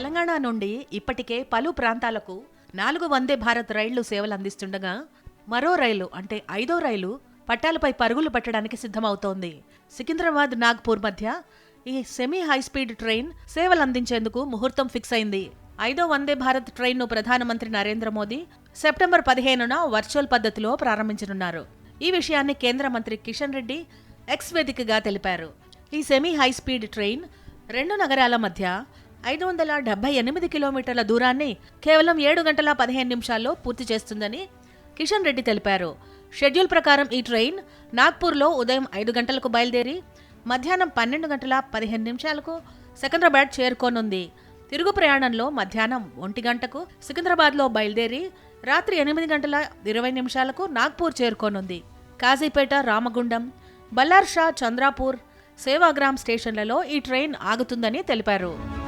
తెలంగాణ నుండి ఇప్పటికే పలు ప్రాంతాలకు నాలుగు వందే భారత్ రైళ్ళు సేవలు అందిస్తుండగా మరో రైలు అంటే ఐదో రైలు పట్టాలపై పరుగులు పెట్టడానికి సిద్ధమవుతోంది. సికింద్రాబాద్ నాగ్పూర్ మధ్య ఈ సెమీ హై స్పీడ్ ట్రైన్ సేవలు అందించేందుకు ముహూర్తం ఫిక్స్ అయింది. ఐదో వందే భారత్ ట్రైన్ను ప్రధానమంత్రి నరేంద్ర మోదీ సెప్టెంబర్ పదిహేనున వర్చువల్ పద్ధతిలో ప్రారంభించనున్నారు. ఈ విషయాన్ని కేంద్ర మంత్రి కిషన్ రెడ్డి ఎక్స్ వేదికగా తెలిపారు. ఈ సెమీ హై స్పీడ్ ట్రైన్ రెండు నగరాల మధ్య ఐదు వందల డెబ్బై ఎనిమిది కిలోమీటర్ల దూరాన్ని కేవలం ఏడు గంటల పదిహేను నిమిషాల్లో పూర్తి చేస్తుందని కిషన్ రెడ్డి తెలిపారు. షెడ్యూల్ ప్రకారం ఈ ట్రైన్ నాగ్పూర్లో ఉదయం ఐదు గంటలకు బయలుదేరి మధ్యాహ్నం పన్నెండు గంటల పదిహేను నిమిషాలకు సికింద్రాబాద్ చేరుకోనుంది. తిరుగు ప్రయాణంలో మధ్యాహ్నం ఒంటి గంటకు సికింద్రాబాద్లో బయలుదేరి రాత్రి ఎనిమిది గంటల ఇరవై నిమిషాలకు నాగ్పూర్ చేరుకోనుంది. కాజీపేట రామగుండం బల్లార్షా చంద్రాపూర్ సేవాగ్రామ్ స్టేషన్లలో ఈ ట్రైన్ ఆగుతుందని తెలిపారు.